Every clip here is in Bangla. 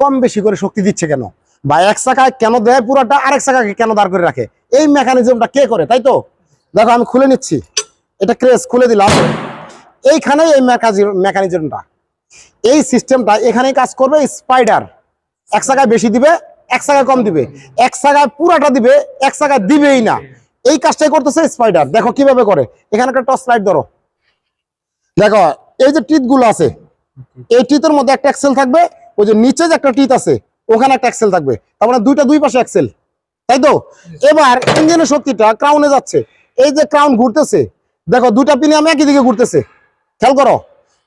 কম বেশি করে শক্তি দিচ্ছে কেন? বা এক চাকায় কেন দেয় পুরাটা আরেক চাকাকে কেন দাঁড় করে রাখে? এই মেকানিজমটা কে করে, তাই তো? দেখো, আমি খুলে নিচ্ছি। এটা ক্রেস খুলে দিলাম। এইখানেই এই মেকানিজমটা এই সিস্টেমটা এখানেই কাজ করবে স্পাইডার এক জায়গায় বেশি দিবে, এক জায়গায় কম দিবে। এক জায়গায় পুরাটা দিবে, এক জায়গায় দিবেই না। এই কাজটাই করতেছে স্পাইডার দেখো কীভাবে করে। এখানে একটা টর্চ লাইট ধরো। দেখো, এই যে টিথগুলো আছে, এই টিথের মধ্যে একটা এক্সেল থাকবে ওই যে নিচে যে একটা টিথ আছে, ওখানে একটা এক্সেল থাকবে। তার মানে দুইটা দুই পাশে এক্সেল তাই তো? এবার ইঞ্জিনের শক্তিটা ক্রাউনে যাচ্ছে। এই যে ক্রাউন ঘুরতেছে, দেখো দুইটা পিনিয়াম একই দিকে ঘুরতেছে। খেয়াল করো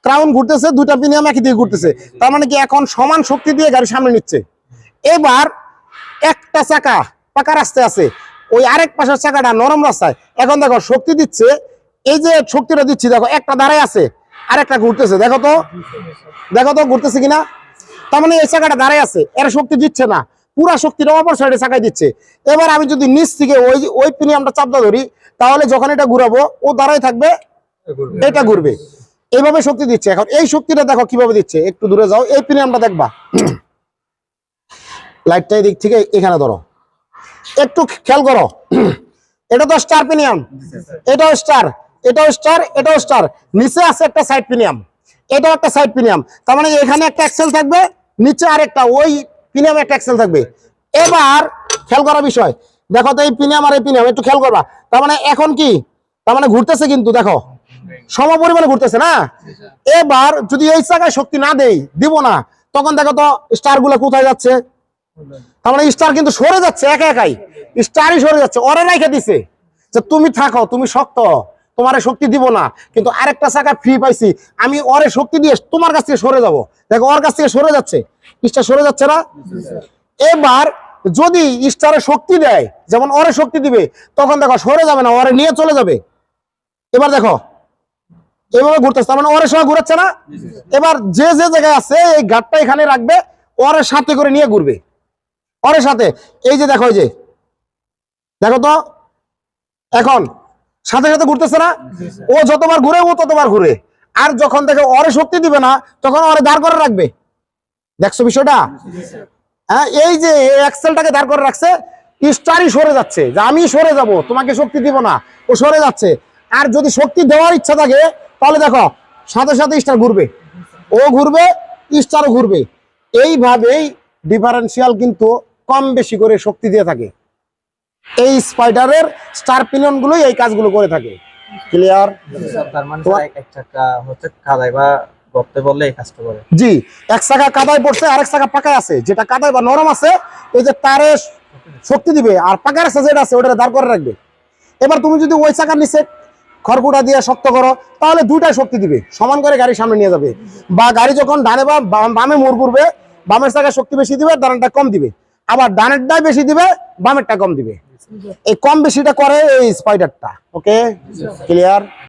ক্রাউন ঘুরতেছে, দুইটা পিনিয়াম একই দিকে ঘুরতেছে। তার মানে কি এখন সমান শক্তি দিয়ে গাড়ি সামনে নিচ্ছে। এবার একটা চাকা পাকা রাস্তায় আছে। ওই আরেক পাশের চাকাটা নরম রাস্তায়। এখন দেখো শক্তি দিচ্ছে, এই যে শক্তিটা দিচ্ছি, দেখো একটা দাঁড়ায় আছে, আরেকটা ঘুরতেছে। দেখো তো? দেখো তো ঘুরতেছে কিনা? তার মানে এই চাকাটা দাঁড়ায় আছে এর শক্তি দিচ্ছে না। পুরা শক্তিটা অপর সাইডে চাকায় দিচ্ছে। এবার আমি যদি নিচ থেকে ওই ওই পিনিয়ামটা চাপটা ধরি তাহলে যখন এটা ঘুরাবো ও দাঁড়ায় থাকবে এটা ঘুরবে। এইভাবে শক্তি দিচ্ছে। এখন এই শক্তিটা দেখো কীভাবে দিচ্ছে। একটু দূরে যাও এই প্রিমিয়ামটা দেখবা। লাইটটা এই দিক থেকে এখানে ধরো। একটু খেয়াল করো। এটা তো স্টার প্রিমিয়াম। এটাও স্টার এটাও স্টার এটাও স্টার নিচে আছে একটা সাইড প্রিমিয়াম। এটাও একটা সাইড প্রিমিয়াম। তার মানে এখানে একটা এক্সেল থাকবে নিচে আরেকটা, ওই প্রিমিয়াম একটা এক্সেল থাকবে। এবার খেয়াল করা বিষয়, দেখো তো এই প্রিমিয়াম আর এই প্রিমিয়াম একটু খেয়াল করবা। তার মানে এখন কি? তার মানে ঘুরতেছে কিন্তু, দেখো। সম পরিমাণে ঘুরতেছে না? এবার যদি এই জায়গায় শক্তি না দেই, দিব না, তখন দেখো তো স্টারগুলো কোথায় যাচ্ছে? তার মানে স্টার কিন্তু সরে যাচ্ছে, একা একাই। স্টারই সরে যাচ্ছে, ওরে রাইখে দিছে যে তুমি থাকো, তুমি শক্ত। তোমারে শক্তি দিব না। কিন্তু আরেকটা চাকা ফ্রি পাইছি। আমি ওরে শক্তি দিয়ে তোমার কাছ থেকে সরে যাব। দেখো, ওর কাছ থেকে সরে যাচ্ছে। স্টার সরে যাচ্ছে না? এবার যদি স্টারে শক্তি দেয়, যেমন ওরে শক্তি দিবে, তখন দেখো, সরে যাবে না, ওরে নিয়ে চলে যাবে। এবার দেখো, এভাবে ঘুরতেছে। মানে ওরের সময় ঘুরাচ্ছে না? এবার যে যে জায়গায় আছে, এই গাটটা এখানে রাখবে ওরের সাথে করে নিয়ে ঘুরবে। ওরের সাথে। এই যে দেখো, এই যে। দেখো তো, এখন সাথে সাথে ঘুরতেছে না? ও যতবার ঘুরে, ও ততবার ঘুরে। আর যখন দেখে ওরে শক্তি দিবে না, তখন ওরে দাঁড় করে রাখবে। দেখছ বিষয়টা? হ্যাঁ এই যে এক্সেলটাকে দাঁড় করে রাখছে, স্টারই সরে যাচ্ছে। যে আমি সরে যাব, তোমাকে শক্তি দিব না, ও সরে যাচ্ছে। আর যদি শক্তি দেওয়ার ইচ্ছা থাকে, তাহলে দেখো, সাথে সাথে স্টার ঘুরবে। ও ঘুরবে, স্টারও ঘুরবে। এইভাবেই ডিফারেন্সিয়াল কিন্তু কম বেশি করে শক্তি দিয়ে থাকে। এই স্পাইডারের স্টার পিনিয়ন গুলোই এই কাজগুলো করে থাকে। ক্লিয়ার তার মানে এক- চাকা হচ্ছে কাদায় বা গর্তে বললে এই কাজটা করে। জি এক চাকা কাদায় পড়ছে আরেক চাকা পাকায় আছে। যেটা কাদায় বা নরম আছে এই যে তারে শক্তি দিবে আর পাকার আছে যেটা আছে ওটা দাঁড় করে রাখবে। এবার তুমি যদি ওই চাকার নিচে খড়কুটা দিয়ে শক্ত করো তাহলে দুইটাই শক্তি দিবে। সমান করে গাড়ি সামনে নিয়ে যাবে। বা গাড়ি যখন ডানে বা বামে মোড় করবে বামের চাকায় শক্তি বেশি দিবে ডানটা কম দিবে। আবার ডানেরটাই বেশি দিবে বামেরটা কম দিবে। এই কম বেশিটা করে এই স্পাইডারটা ওকে ক্লিয়ার